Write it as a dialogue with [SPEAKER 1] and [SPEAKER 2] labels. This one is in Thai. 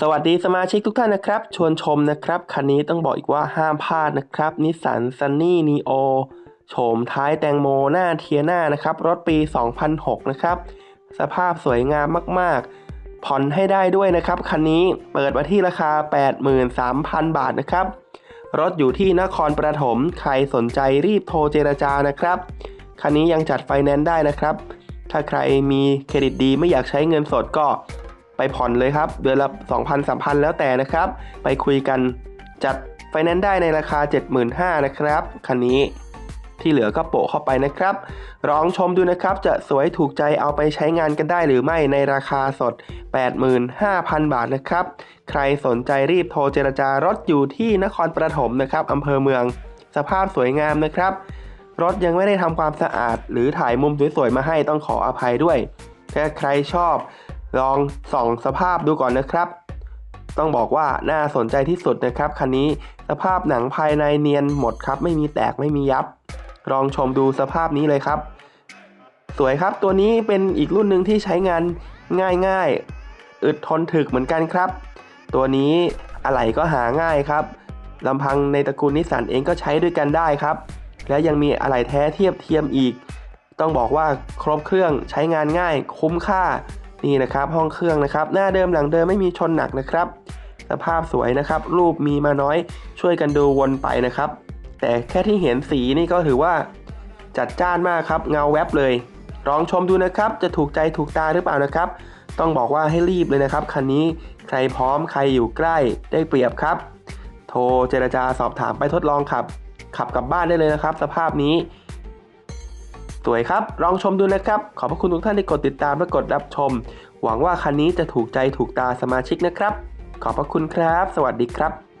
[SPEAKER 1] สวัสดีสมาชิกทุกท่านนะครับ ชวนชมนะครับ คันนี้ต้องบอกอีกว่าห้ามพลาดนะครับนิสสันซันนี่นีโอโฉมท้ายแตงโมหน้าเทียนานะครับ รถปี 2006 นะครับ สภาพสวยงามมาก ๆ ผ่อนให้ได้ด้วยนะครับ คันนี้เปิดมาที่ราคา 83,000 บาทนะครับ รถอยู่ที่นครปฐมใครสนใจรีบโทรเจรจานะครับ คันนี้ยังจัดไฟแนนซ์ได้นะครับ ถ้าใครมีเครดิตดีไม่อยากใช้เงินสดก็ ไปผ่อนเลยครับ เดือนละ 2,000 3,000 แล้วแต่นะครับ ไปคุยกันจัดไฟแนนซ์ได้ในราคา 75,000นะครับ คันนี้ที่เหลือก็โปะเข้าไปนะครับ ลองชมดูนะครับ จะสวยถูกใจเอาไปใช้งานกันได้หรือไม่ในราคาสด 85,000 บาทนะครับ ใครสนใจรีบโทรเจรจารถอยู่ที่นครปฐมนะครับอำเภอเมือง สภาพสวยงามนะครับ รถยังไม่ได้ทำความสะอาด หรือถ่ายมุมสวยๆมาให้ต้องขออภัยด้วย ถ้าใครชอบ ลองส่องสภาพดูก่อนนะครับ ต้องบอกว่าน่าสนใจที่สุดนะครับคันนี้สภาพหนังภายในเนียนหมดครับ ไม่มีแตกไม่มียับ ลองชมดูสภาพนี้เลยครับ สวยครับตัวนี้เป็นอีกรุ่นหนึ่งที่ใช้งานง่ายๆ อึดทนถึกเหมือนกันครับ ตัวนี้อะไหล่ก็หาง่ายครับลำพังในตระกูลนิสสันเองก็ใช้ด้วยกันได้ครับ และยังมีอะไหล่แท้เทียบเทียมอีก ต้องบอกว่าครบเครื่องใช้งานง่ายคุ้มค่า นี่นะครับห้องเครื่องนะครับ หน้าเดิมหลังเดิมไม่มีชนหนักนะครับ สภาพสวยนะครับ รูปมีมาน้อยช่วยกันดูวนไปนะครับ แต่แค่ที่เห็นสีนี่ก็ถือว่าจัดจ้านมากครับ เงาแวบเลย ลองชมดูนะครับ จะถูกใจถูกตาหรือเปล่านะครับ ต้องบอกว่าให้รีบเลยนะครับคันนี้ใครพร้อมใครอยู่ใกล้ได้เปรียบครับ โทรเจรจาสอบถามไปทดลองขับ ขับกลับบ้านได้เลยนะครับ สภาพนี้ สวยครับ ลองชมดูนะครับ ขอบพระคุณทุกท่านที่กดติดตามและกดรับชม หวังว่าคันนี้จะถูกใจถูกตาสมาชิกนะครับ ขอบพระคุณครับ สวัสดีครับ